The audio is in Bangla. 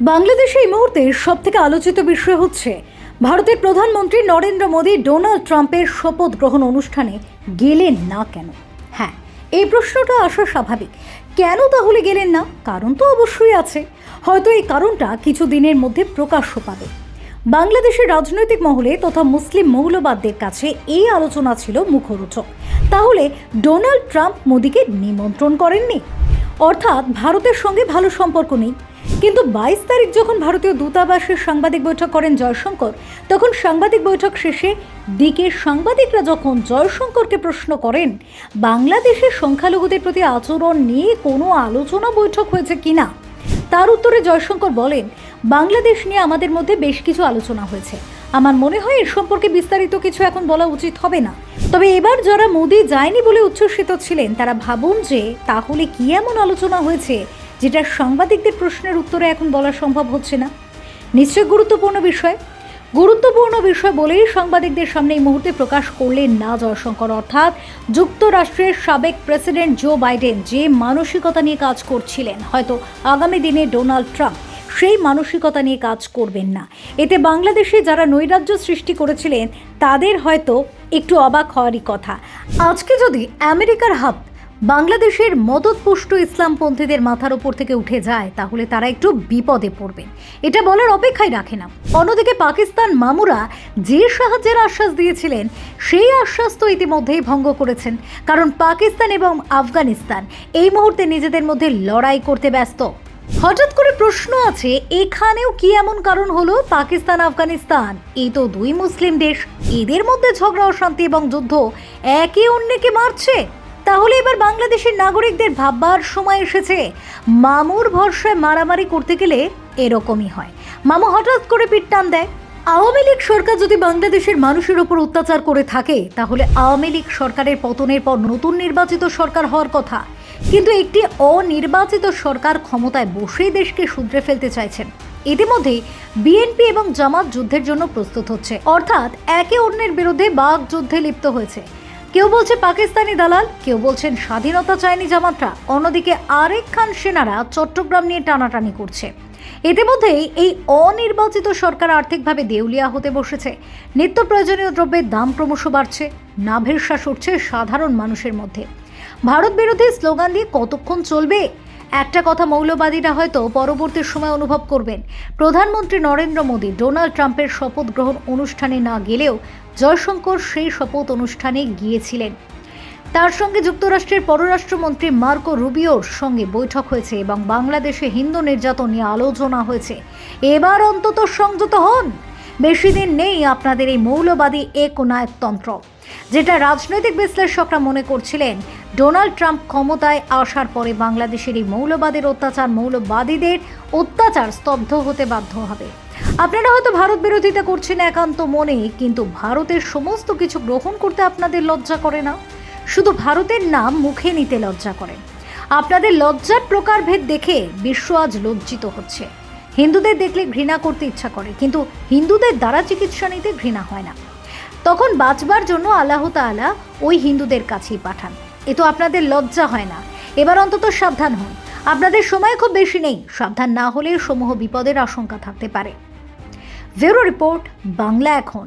বাংলাদেশে এই মুহূর্তে সব থেকে আলোচিত বিষয় হচ্ছে, ভারতের প্রধানমন্ত্রী নরেন্দ্র মোদী ডোনাল্ড ট্রাম্পের শপথ গ্রহণ অনুষ্ঠানে গেলেন না কেন? হ্যাঁ এই প্রশ্নটা আসা স্বাভাবিক। কেন তাহলে গেলেন না? কারণ তো অবশ্যই আছে। হয়তো এই কারণটা কিছু দিনের মধ্যে প্রকাশ্য পাবে। বাংলাদেশের রাজনৈতিক মহলে তথা মুসলিম মৌলবাদদের কাছে এই আলোচনা ছিল মুখরোচক। তাহলে ডোনাল্ড ট্রাম্প মোদীকে নিমন্ত্রণ করেননি? অর্থাৎ ভারতের সঙ্গে ভালো সম্পর্ক নেই। কিন্তু বাইশ তারিখ যখন ভারতীয় দূতাবাসের সাংবাদিক বৈঠক করেন জয়শঙ্কর, তখন সাংবাদিক বৈঠক শেষে দিকে সাংবাদিকরা যখন জয়শঙ্করকে প্রশ্ন করেন, বাংলাদেশের সংখ্যালঘুদের প্রতি আচরণ নিয়ে কোনো আলোচনা বৈঠক হয়েছে কিনা? তার উত্তরে জয়শঙ্কর বলেন, বাংলাদেশ নিয়ে আমাদের মধ্যে বেশ কিছু আলোচনা হয়েছে। আমার মনে হয় এর সম্পর্কে বিস্তারিত কিছু এখন বলা উচিত হবে না। তবে এবার যারা মোদি যায়নি বলে উচ্ছ্বসিত ছিলেন, তারা ভাবুন যে তাহলে কি এমন আলোচনা হয়েছে যেটা সাংবাদিকদের প্রশ্নের উত্তরে এখন বলা সম্ভব হচ্ছে না। নিশ্চয় গুরুত্বপূর্ণ বিষয়। গুরুত্বপূর্ণ বিষয় বলেই সাংবাদিকদের সামনে এই মুহূর্তে প্রকাশ করলেন না জয়শঙ্কর অর্থাৎ যুক্তরাষ্ট্রের সাবেক প্রেসিডেন্ট জো বাইডেন যে মানসিকতা নিয়ে কাজ করছিলেন, হয়তো আগামী দিনে ডোনাল্ড ট্রাম্প সেই মানসিকতা নিয়ে কাজ করবেন না। এতে বাংলাদেশে যারা নৈরাজ্য সৃষ্টি করেছিলেন, তাদের হয়তো একটু অবাক হওয়ারই কথা। আজকে যদি আমেরিকার হাত বাংলাদেশের মদতপুষ্ট ইসলামপন্থীদের মাথার ওপর থেকে উঠে যায়, তাহলে তারা একটু বিপদে পড়বে এটা বলার অপেক্ষাই রাখে না। অন্যদিকে পাকিস্তান মামুরা যে সাহায্যের আশ্বাস দিয়েছিলেন, সেই আশ্বাস তো ইতিমধ্যেই ভঙ্গ করেছেন। কারণ পাকিস্তান এবং আফগানিস্তান এই মুহূর্তে নিজেদের মধ্যে লড়াই করতে ব্যস্ত। হঠাৎ করে প্রশ্ন আছে, এখানেও কি এমন কারণ হলো পাকিস্তান, আফগানিস্তান? এই তো দুই মুসলিম দেশ, এদের মধ্যে ঝগড়া, অশান্তি এবং যুদ্ধ একে অন্যকে মারছে। তাহলে এবার বাংলাদেশের নাগরিকদের ভাববার সময় এসেছে। মামুর ভরসায় মারামারি করতে গেলে এরকমই হয়। মামু হঠাৎ করে পিঠ টান দেয়। আওয়ামী লীগ সরকার যদি বাংলাদেশের মানুষের ওপর অত্যাচার করে থাকে, তাহলে আওয়ামী লীগ সরকারের পতনের পর নতুন নির্বাচিত সরকার হওয়ার কথা। কিন্তু একটি অনির্বাচিত সরকার ক্ষমতায় বসেই দেশকে শুধরে ফেলতে চাইছেন। ইতিমধ্যেই বিএনপি এবং জামাত যুদ্ধের জন্য প্রস্তুত হচ্ছে। অর্থাৎ একে অন্যের বিরুদ্ধে বাঘ যুদ্ধে লিপ্ত হয়েছে। কেউ বলছে পাকিস্তানি দালাল, কেউ বলছেন স্বাধীনতা চায়নি জামাতরা। অন্যদিকে আরেক খান সেনারা চট্টগ্রাম নিয়ে টানাটানি করছে। ইতিমধ্যেই এই অনির্বাচিত সরকার আর্থিকভাবে দেউলিয়া হতে বসেছে। নিত্য প্রয়োজনীয় দ্রব্যের দাম ক্রমশ বাড়ছে, নাভের শ্বাস উঠছে সাধারণ মানুষের মধ্যে। ভারত বিরোধী স্লোগান দিয়ে কতক্ষণ চলবে? একটা কথা মৌলবাদীরা হয়তো পরবর্তী সময় অনুভব করবেন। প্রধানমন্ত্রী নরেন্দ্র মোদী ডোনাল্ড ট্রাম্পের শপথ গ্রহণ অনুষ্ঠানে না গেলেও জয়শঙ্কর সেই শপথ অনুষ্ঠানে গিয়েছিলেন। তার সঙ্গে যুক্তরাষ্ট্রের পররাষ্ট্রমন্ত্রী মার্কো রুবিওর সঙ্গে বৈঠক হয়েছে এবং বাংলাদেশে হিন্দু নির্যাতন নিয়ে আলোচনা হয়েছে। এবার অন্তত সংযত হন। বেশি দিন নেই আপনাদের এই মৌলবাদী একনায়কতন্ত্র যেটা রাজনৈতিক বিশ্লেষকরা মনে করছিলেন ডোনাল্ড ট্রাম্প ক্ষমতায় আসার পরে বাংলাদেশের এই মৌলবাদের অত্যাচার মৌলবাদীদের অত্যাচার স্তব্ধ হতে বাধ্য হবে। আপনারা হয়তো ভারত বিরোধিতা করছেন একান্ত মনে, কিন্তু ভারতের সমস্ত কিছু গ্রহণ করতে আপনাদের লজ্জা করে না? শুধু ভারতের নাম মুখে নিতে লজ্জা করেন আপনাদের লজ্জার প্রকারভেদ দেখে বিশ্ব আজ লজ্জিত হচ্ছে। হিন্দুদের দেখলে ঘৃণা করতে ইচ্ছা করে, কিন্তু হিন্দুদের দ্বারা চিকিৎসা নিতে ঘৃণা হয় না। তখন বাঁচবার জন্য আল্লাহ তালা ওই হিন্দুদের কাছেই পাঠান। এ তো আপনাদের লজ্জা হয় না। এবার অন্তত সাবধান হন। আপনাদের সময় খুব বেশি নেই। সাবধান না হলে সমূহ বিপদের আশঙ্কা থাকতে পারে। ভেরো রিপোর্ট, বাংলা এখন।